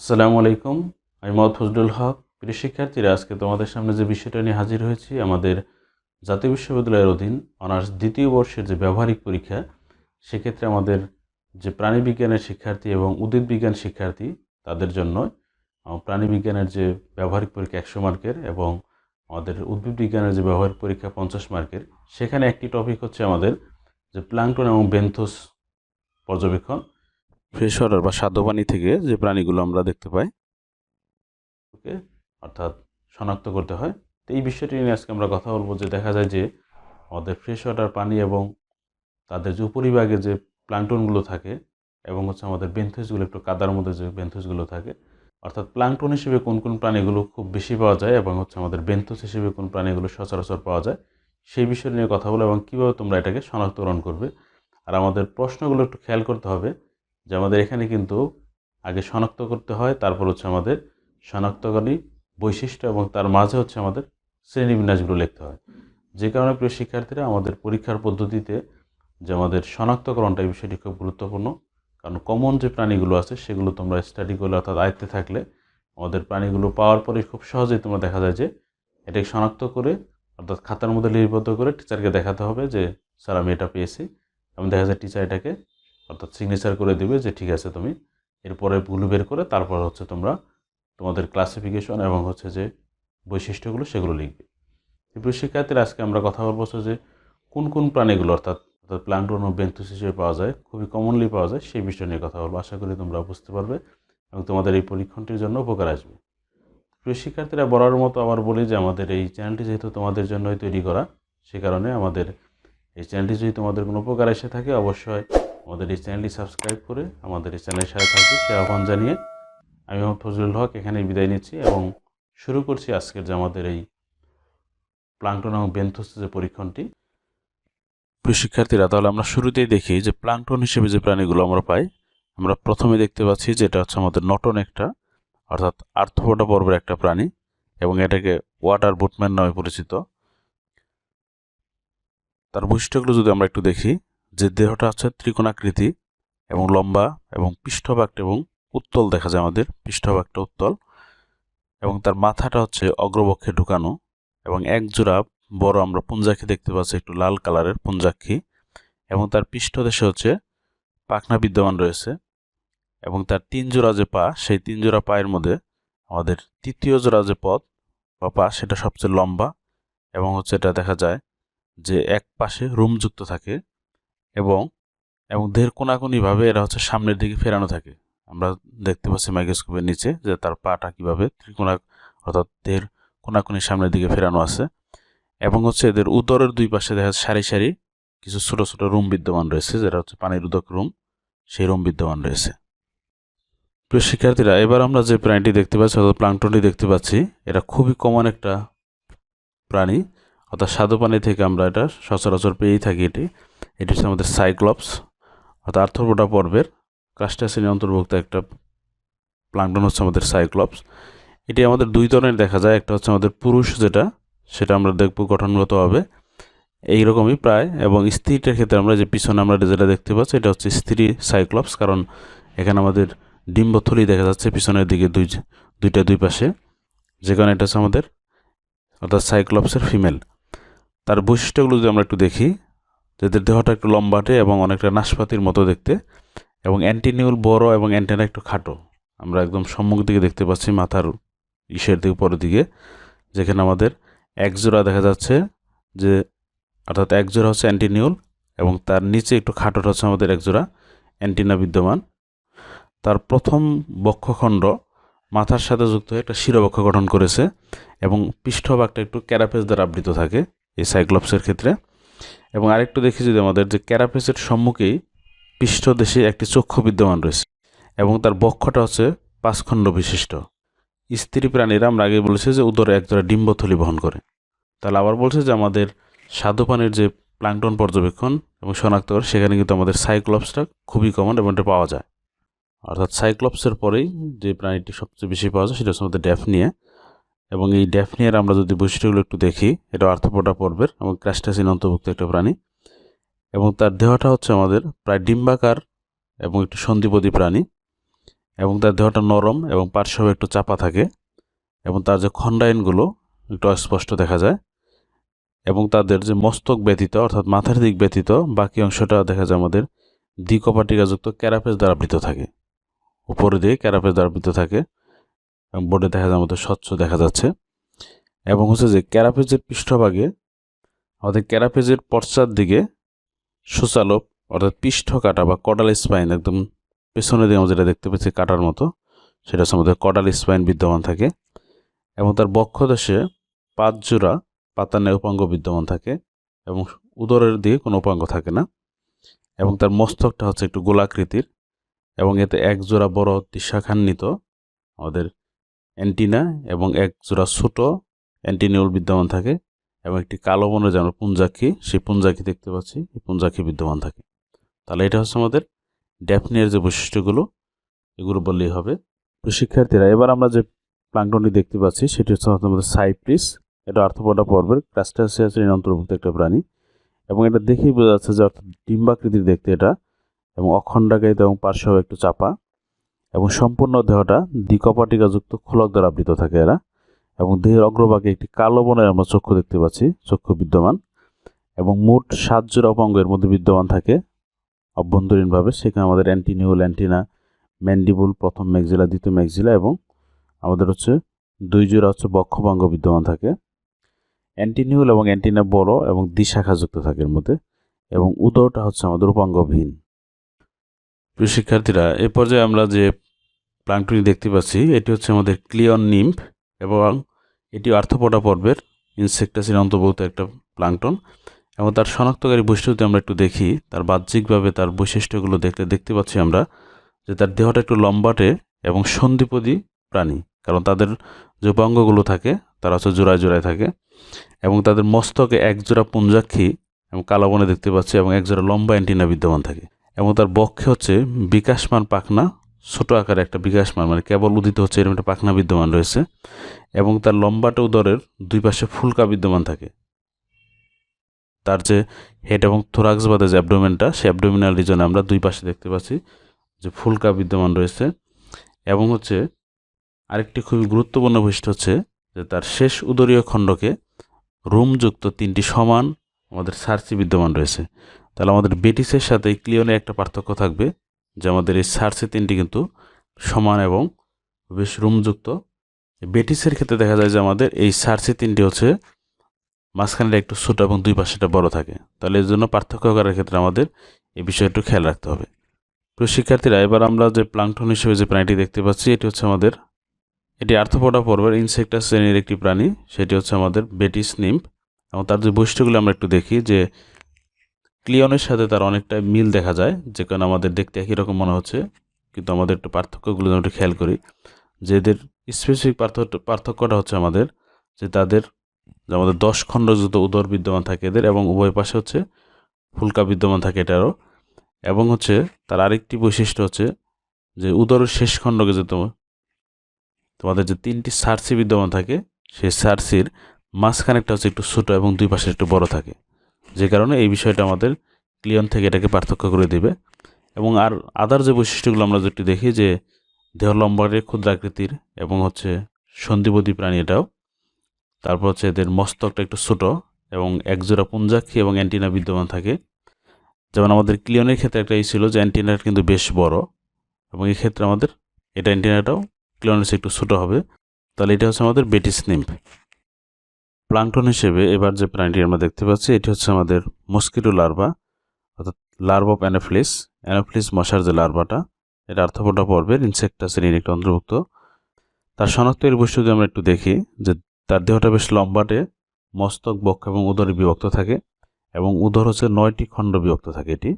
আসসালামু আলাইকুম। আমি মোহাম্মদ ফজলুল হক, প্রিয় শিক্ষার্থীরা, আজকে তোমাদের সামনে যে বিষয়টা নিয়ে হাজির হয়েছি, আমাদের জাতীয় বিশ্ববিদ্যালয়ের অধীন অনার্স দ্বিতীয় বর্ষের যে ব্যবহারিক পরীক্ষা, সেক্ষেত্রে আমাদের যে প্রাণীবিজ্ঞানের শিক্ষার্থী এবং উদ্ভিদ বিজ্ঞান শিক্ষার্থী, তাদের জন্য প্রাণীবিজ্ঞানের যে ব্যবহারিক পরীক্ষা একশো মার্কের এবং আমাদের উদ্ভিদ বিজ্ঞানের যে ব্যবহারিক পরীক্ষা পঞ্চাশ মার্কের, সেখানে একটি টপিক হচ্ছে আমাদের যে প্লাঙ্কটন এবং বেন্থোস পর্যবেক্ষণ। ফ্রেশ ওয়াটার বা স্বাদু পানি থেকে যে প্রাণীগুলো আমরা দেখতে পাই, ওকে, অর্থাৎ শনাক্ত করতে হয়। তো এই বিষয়টি নিয়ে আজকে আমরা কথা বলব যে দেখা যায় যে আমাদের ফ্রেশ ওয়াটার পানি এবং তাদের যে উপরিভাগে যে প্লাঙ্কটনগুলো থাকে এবং হচ্ছে আমাদের বেন্থুসগুলো, একটু কাদার মধ্যে যে বেন্থুসগুলো থাকে, অর্থাৎ প্লাঙ্কটন হিসেবে কোন কোন প্রাণীগুলো খুব বেশি পাওয়া যায় এবং হচ্ছে আমাদের বেন্থুস হিসেবে কোন প্রাণীগুলো সচরাচর পাওয়া যায়, সেই বিষয় নিয়ে কথা বলো এবং কীভাবে তোমরা এটাকে শনাক্তকরণ করবে। আর আমাদের প্রশ্নগুলো একটু খেয়াল করতে হবে যে আমাদের এখানে কিন্তু আগে শনাক্ত করতে হয়, তারপর হচ্ছে আমাদের শনাক্তকারী বৈশিষ্ট্য এবং তার মাঝে হচ্ছে আমাদের শ্রেণীবিন্যাসগুলো লিখতে হয়। যে কারণে প্রিয় শিক্ষার্থীরা, আমাদের পরীক্ষার পদ্ধতিতে যে আমাদের শনাক্তকরণটা এই বিষয়টি খুব গুরুত্বপূর্ণ। কারণ কমন যে প্রাণীগুলো আছে, সেগুলো তোমরা স্টাডি করলে অর্থাৎ আয়ত্তে থাকলে আমাদের প্রাণীগুলো পাওয়ার পরে খুব সহজেই তোমরা দেখা যায় যে এটাকে শনাক্ত করে অর্থাৎ খাতার মধ্যে লিপিবদ্ধ করে টিচারকে দেখাতে হবে যে, স্যার, আমি এটা পেয়েছি। এবং দেখা যায় টিচার এটাকে অর্থাৎ সিগনেচার করে দেবে যে, ঠিক আছে তুমি। এরপরে গুলো বের করে তারপর হচ্ছে তোমরা তোমাদের ক্লাসিফিকেশন এবং হচ্ছে যে বৈশিষ্ট্যগুলো সেগুলো লিখবে। এরপর শিক্ষার্থীরা আজকে আমরা কথা বলব যে, কোন কোন প্রাণীগুলো অর্থাৎ অর্থাৎ প্লান্টন ও বেন্থুস হিসেবে পাওয়া যায়, খুবই কমনলি পাওয়া যায়, সেই বিষয় নিয়ে কথা বলব। আশা করি তোমরা বুঝতে পারবে এবং তোমাদের এই পরীক্ষণটির জন্য উপকার আসবে। প্রিয় শিক্ষার্থীরা, বলার মতো আবার বলি যে, আমাদের এই চ্যানেলটি যেহেতু তোমাদের জন্যই তৈরি করা, সে কারণে আমাদের এই চ্যানেলটি যদি তোমাদের কোনো উপকার এসে থাকে, অবশ্যই আমাদের এই চ্যানেলটি সাবস্ক্রাইব করে আমাদের এই চ্যানেলের সাথে থাকবে সে আহ্বান জানিয়ে আমি ফজলুল হক এখানে বিদায় নিচ্ছি এবং শুরু করছি আজকের যে আমাদের এই প্লাঙ্কটন এবং বেন্থোস যে পরীক্ষণটি। শিক্ষার্থীরা, তাহলে আমরা শুরুতেই দেখি যে প্লাঙ্কটন হিসেবে যে প্রাণীগুলো আমরা পাই, আমরা প্রথমে দেখতে পাচ্ছি যেটা হচ্ছে আমাদের নটন একটা, অর্থাৎ আর্থপোডা পর্বের একটা প্রাণী এবং এটাকে ওয়াটার বুটম্যান নামে পরিচিত। তার বৈশিষ্ট্যগুলো যদি আমরা একটু দেখি যে দেহটা হচ্ছে ত্রিকোণাকৃতি এবং লম্বা এবং পৃষ্ঠভাগটা এবং উত্তল দেখা যায় আমাদের, পৃষ্ঠভাগটা উত্তল, এবং তার মাথাটা হচ্ছে অগ্রবক্ষে ঢুকানো, এবং এক জোড়া বড় আমরা পুঞ্জাক্ষী দেখতে পাচ্ছি, একটু লাল কালারের পুঞ্জাক্ষী, এবং তার পৃষ্ঠদেশে হচ্ছে পাখনা বিদ্যমান রয়েছে, এবং তার তিন জোড়া যে পা, সেই তিন জোড়া পায়ের মধ্যে আমাদের তৃতীয় জোড়া যে পথ বা পা, সেটা সবচেয়ে লম্বা, এবং হচ্ছে এটা দেখা যায় যে এক পাশে রুমযুক্ত থাকে এবং এবং দেহের কোনাকুনিভাবে এরা হচ্ছে সামনের দিকে ফেরানো থাকে। আমরা দেখতে পাচ্ছি মাইক্রোস্কোপের নিচে যে তার পাটা কীভাবে ত্রিকোণা অর্থাৎ দেহের কোনাকুনি সামনের দিকে ফেরানো আছে। এবং হচ্ছে এদের উদরের দুই পাশে দেখা যাচ্ছে সারি সারি কিছু ছোট ছোট রুম বিদ্যমান রয়েছে, যেটা হচ্ছে পানির উদক রুম, সেই রুম বিদ্যমান রয়েছে। প্রিয় শিক্ষার্থীরা, এবার আমরা যে প্রাণীটি দেখতে পাচ্ছি অর্থাৎ প্লাঙ্কটনটি দেখতে পাচ্ছি, এটা খুবই কমন একটা প্রাণী। অর্থাৎ স্বাদু পানি থেকে আমরা এটা সচরাচর পেয়েই থাকি এটি। এটি হচ্ছে আমাদের সাইক্লপস অর্থাৎ আর্থ্রোপোডা পর্বের ক্রাস্টাসিনি অন্তর্ভুক্ত একটা প্লাঙ্কটন হচ্ছে আমাদের সাইক্লপস এটি আমাদের দুই ধরনের দেখা যায়, একটা হচ্ছে আমাদের পুরুষ যেটা, সেটা আমরা দেখব গঠনগতভাবে। এইরকমই প্রায়, এবং স্ত্রীটার ক্ষেত্রে আমরা যে পিছনে আমরা যেটা দেখতে পাচ্ছি, এটা হচ্ছে স্ত্রী সাইক্লপস কারণ এখানে আমাদের ডিম্বথলি দেখা যাচ্ছে পিছনের দিকে দুই দুইটা দুই পাশে। যেখানে এটা হচ্ছে আমাদের, অর্থাৎ সাইক্লপসের ফিমেল তার বৈশিষ্ট্যগুলো যদি আমরা একটু দেখি যাদের দেহটা একটু লম্বাটে এবং অনেকটা নাশপাতির মতো দেখতে। এবং অ্যান্টিনিউল বড় এবং অ্যান্টেনা একটু খাটো। আমরা একদম সম্মুখ দিকে দেখতে পাচ্ছি মাথার ইসের দিকে, পরের দিকে। যেখানে আমাদের এক জোড়া দেখা যাচ্ছে যে, অর্থাৎ এক জোড়া হচ্ছে অ্যান্টিনিউল এবং তার নিচে একটু খাটোটা হচ্ছে আমাদের এক জোড়া অ্যান্টিনা বিদ্যমান। তার প্রথম বক্ষখণ্ড মাথার সাথে যুক্ত হয়ে একটা শিরবক্ষ গঠন করেছে এবং পৃষ্ঠভাগটা একটু ক্যারাপেস দ্বারা আবৃত থাকে এই সাইক্লপসের ক্ষেত্রে। এবং আরেকটু দেখি যদি আমাদের যে ক্যারাপেসের সম্মুখেই পৃষ্ঠদেশে একটি চক্ষু বিদ্যমান রয়েছে, এবং তার বক্ষটা হচ্ছে পাঁচখণ্ড বিশিষ্ট। স্ত্রী প্রাণীরা আমরা আগে বলেছি যে উদরে একজোড়া ডিম্বথলি বহন করে। তাহলে আবার বলছে যে আমাদের স্বাদু পানির যে প্লাঙ্কটন পর্যবেক্ষণ এবং শনাক্ত করে সেখানে কিন্তু আমাদের সাইক্লপসটা খুবই কমন এবং এটা পাওয়া যায়। অর্থাৎ সাইক্লপসের পরেই যে প্রাণীটি সবচেয়ে বেশি পাওয়া যায়, সেটা হচ্ছে আমাদের ড্যাফনিয়া। এবং এই ড্যাফনিয়ার আমরা যদি বৈশিষ্ট্যগুলো একটু দেখি, এটা আর্থপোডা পর্বের এবং ক্রাস্টাসিন অন্তর্ভুক্ত একটা প্রাণী। এবং তার দেহটা হচ্ছে আমাদের প্রায় ডিম্বাকার এবং একটু সন্ধিপদী প্রাণী। এবং তার দেহটা নরম এবং পার্শ্ব একটু চাপা থাকে। এবং তার যে খণ্ডায়নগুলো একটু অস্পষ্ট দেখা যায়। এবং তাদের যে মস্তক ব্যতীত অর্থাৎ মাথার দিক ব্যতীত বাকি অংশটা দেখা যায় আমাদের দ্বিকপাটিকাযুক্ত ক্যারাপেজ দ্বারা আবৃত থাকে। উপরে দিয়ে ক্যারাপেজ দ্বারা আবৃত থাকে। বোর্ডে দেখা যায় আমাদের স্বচ্ছ দেখা যাচ্ছে। এবং হচ্ছে যে ক্যারাপেজের পৃষ্ঠভাগে, আমাদের ক্যারাপেজের পশ্চাৎ দিকে সুচালক, অর্থাৎ পৃষ্ঠ কাটা বা কডাল স্পাইন একদম পেছনের দিকে আমরা যেটা দেখতে পাচ্ছি কাটার মতো, সেটা হচ্ছে আমাদের কডাল স্পাইন বিদ্যমান থাকে। এবং তার বক্ষদেশে পাঁচ জোড়া পাতানে উপাঙ্গ বিদ্যমান থাকে এবং উদরের দিকে কোনো উপাঙ্গ থাকে না। এবং তার মস্তকটা হচ্ছে একটু গোলাকৃতির এবং এতে এক জোড়া বড় দিশাখান্বিত আমাদের অ্যান্টিনা এবং এক জোড়া ছোট অ্যান্টিনিউল বিদ্যমান থাকে এবং একটি কালো বনের যেমন পুঞ্জাক্ষী, সেই পুঞ্জাক্ষী দেখতে পাচ্ছি, এই পুঞ্জাক্ষী বিদ্যমান থাকে। তাহলে এটা হচ্ছে আমাদের ড্যাফনিয়ার যে বৈশিষ্ট্যগুলো, এগুলো বললেই হবে। তো শিক্ষার্থীরা, এবার আমরা যে প্লাঙ্কটনটি দেখতে পাচ্ছি, সেটি হচ্ছে আমাদের সাইপ্রিস। এটা আর্থপোডা পর্বের ক্রাস্টাসিয়া শ্রেণির অন্তর্ভুক্ত একটা প্রাণী এবং এটা দেখেই বোঝা যাচ্ছে যে অর্থাৎ ডিম্বাকৃতির দেখতে এটা এবং অখণ্ডাকায়িত এবং পার্শ্ব একটু চাপা। এবং সম্পূর্ণ দেহটা দ্বিকপাটিকাযুক্ত খোলক দ্বারা আবৃত থাকে এরা। এবং দেহের অগ্রভাগে একটি কালো বনের আমরা চক্ষু দেখতে পাচ্ছি, চক্ষু বিদ্যমান। এবং মোট সাত জোড়া অঙ্গের মধ্যে বিদ্যমান থাকে। অভ্যন্তরীণভাবে সেখানে আমাদের অ্যান্টিনিউল অ্যান্টিনা, ম্যান্ডিবুল, প্রথম ম্যাগজিলা দ্বিতীয় ম্যাগজিলা এবং আমাদের হচ্ছে দুই জোড়া হচ্ছে বক্ষভঙ্গ বিদ্যমান থাকে। অ্যান্টিনিউল এবং অ্যান্টিনা বড় এবং দ্বিশাখাযুক্ত থাকে এর মধ্যে। এবং উদরটা হচ্ছে আমাদের উপাঙ্গহীন প্রিয় শিক্ষার্থীরা, এ পর্যায়ে আমরা যে প্লাঙ্কটনি দেখতে পাচ্ছি, এটি হচ্ছে আমাদের ক্লিয়ন নিম্ফ এবং এটি আর্থপোডা পর্বের ইনসেক্টাসির অন্তর্ভুক্ত একটা প্লাঙ্কটন এবং তার শনাক্তকারী বৈশিষ্ট্য যদি আমরা একটু দেখি। তার বাহ্যিকভাবে তার বৈশিষ্ট্যগুলো দেখতে দেখতে পাচ্ছি আমরা যে তার দেহটা একটু লম্বাটে এবং সন্ধিপদী প্রাণী, কারণ তাদের যে উপাঙ্গগুলো থাকে তারা হচ্ছে জোড়ায় জোড়ায় থাকে এবং তাদের মস্তকে এক জোড়া পুঞ্জাক্ষী এবং কালো বনে দেখতে পাচ্ছি এবং এক জোড়া লম্বা অ্যান্টিনা বিদ্যমান থাকে এবং তার বক্ষে হচ্ছে বিকাশমান পাখনা ছোট আকারে একটা বিকাশমান মানে কেবল উদিত হচ্ছে এরকম একটা পাখনা বিদ্যমান রয়েছে এবং তার লম্বাটে উদরের দুই পাশে ফুলকা বিদ্যমান থাকে। তার যে হেড এবং থোরাক্স বাদে যে অ্যাবডোমেনটা সে অ্যাবডোমিনাল রিজনে আমরা দুই পাশে দেখতে পাচ্ছি যে ফুলকা বিদ্যমান রয়েছে এবং হচ্ছে আরেকটি খুবই গুরুত্বপূর্ণ বৈশিষ্ট্য হচ্ছে যে তার শেষ উদরীয় খণ্ডকে রুমযুক্ত তিনটি সমান আমাদের সার্চি বিদ্যমান রয়েছে। তাহলে আমাদের বেটিসের সাথে ক্লিয়নে একটা পার্থক্য থাকবে। যে আমাদের এই সার্চি তিনটি কিন্তু সমান এবং বেশ রুমযুক্ত। বেটিসের ক্ষেত্রে দেখা যায় যে আমাদের এই সার্চি তিনটি হচ্ছে মাঝখানে একটু ছোটো এবং দুই পাশেটা বড় থাকে। তাহলে এর জন্য পার্থক্য করার ক্ষেত্রে আমাদের এই বিষয়ে একটু খেয়াল রাখতে হবে। প্রিয় শিক্ষার্থীরা, এবার আমরা যে প্লাংটন হিসেবে যে প্রাণীটি দেখতে পাচ্ছি, এটি হচ্ছে আমাদের এটি আর্থপোডা পর্বের ইনসেক্টাস শ্রেণির একটি প্রাণী। সেটি হচ্ছে আমাদের বেটিস নিম্প এবং তার যে বৈশিষ্ট্যগুলো আমরা একটু দেখি যে ক্লিয়নের সাথে তার অনেকটা মিল দেখা যায়, যে কারণে আমাদের দেখতে একই রকম মনে হচ্ছে, কিন্তু আমাদের একটু পার্থক্যগুলো যেন একটু খেয়াল করি। যে এদের স্পেসিফিক পার্থক্য, পার্থক্যটা হচ্ছে আমাদের, যে তাদের, যে আমাদের দশ খণ্ডযুক্ত উদর বিদ্যমান থাকে এদের, এবং উভয় পাশে হচ্ছে ফুলকা বিদ্যমান থাকে এটারও, এবং হচ্ছে তার আরেকটি বৈশিষ্ট্য হচ্ছে যে উদরের শেষ খণ্ডকে যে তোমার তোমাদের যে তিনটি সার্সি বিদ্যমান থাকে, সেই সার্সির মাঝখানেরটা হচ্ছে একটু ছোটো এবং দুই পাশে একটু বড় থাকে। যে কারণে এই বিষয়টা আমাদের ক্লিয়ন থেকে এটাকে পার্থক্য করে দিবে। এবং আর আদার যে বৈশিষ্ট্যগুলো আমরা যেটি দেখি যে দেহ লম্বারে ক্ষুদ্রাকৃতির এবং হচ্ছে সন্ধিবদী প্রাণী এটাও, তারপর হচ্ছে এদের মস্তকটা একটু ছোট এবং একজোড়া পুঞ্জাক্ষী এবং অ্যান্টিনা বিদ্যমান থাকে। যেমন আমাদের ক্লিয়নের ক্ষেত্রে একটা এই ছিল যে অ্যান্টিনাটা কিন্তু বেশ বড় এবং এই ক্ষেত্রে আমাদের এটা অ্যান্টিনাটাও ক্লিয়নের একটু ছোটো হবে। তাহলে এটা হচ্ছে আমাদের বেটিস নিম্প প্লাঙ্কটন হিসেবে এবার যে প্রাণীটি আমরা দেখতে পাচ্ছি, এটি হচ্ছে আমাদের মস্কিটো লার্ভা, অর্থাৎ লার্ভ অফ অ্যানোফ্লিস। অ্যানোফ্লিস মশার যে লার্ভাটা, এটা আর্থপোডা পর্বের ইনসেক্টা শ্রেণির একটা অন্তর্ভুক্ত। তার শনাক্তের বৈশিষ্ট্য যদি আমরা একটু দেখি, যে তার দেহটা বেশ লম্বাটে, মস্তক, বক্ষ এবং উদরে বিভক্ত থাকে এবং উদর হচ্ছে নয়টি খণ্ড বিভক্ত থাকে এটি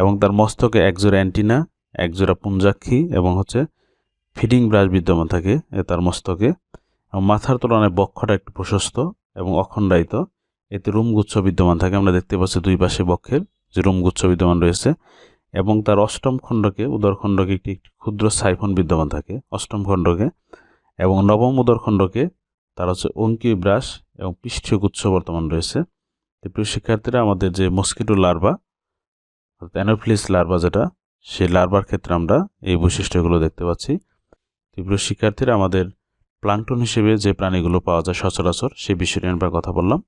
এবং তার মস্তকে একজোড়া অ্যান্টিনা একজোড়া পুঞ্জাক্ষী এবং হচ্ছে ফিডিং ব্রাশ বিদ্যমান থাকে তার মস্তকে। মাথার তুলনায় বক্ষটা একটু প্রশস্ত এবং অখণ্ডায়িত। এতে রুমগুচ্ছ বিদ্যমান থাকে। আমরা দেখতে পাচ্ছি দুই পাশে বক্ষের যে রুমগুচ্ছ বিদ্যমান রয়েছে এবং তার অষ্টম খণ্ডকে, উদর খণ্ডকে একটি একটি ক্ষুদ্র সাইফন বিদ্যমান থাকে অষ্টম খণ্ডকে এবং নবম উদর খণ্ডকে তার হচ্ছে অঙ্কি ব্রাশ এবং পৃষ্ঠীয় গুচ্ছ বর্তমান রয়েছে। প্রিয় শিক্ষার্থীরা, আমাদের যে মস্কিটো লার্ভা, অর্থাৎ অ্যানোফিলিস লার্ভা যেটা, সেই লার্ভার ক্ষেত্রে আমরা এই বৈশিষ্ট্যগুলো দেখতে পাচ্ছি। তীব্র শিক্ষার্থীরা, আমাদের প্লান্টন হিসেবে যে প্রাণীগুলো পাওয়া যায় সচরাচর সেই বিষয় নিয়ে আমরা কথা বললাম।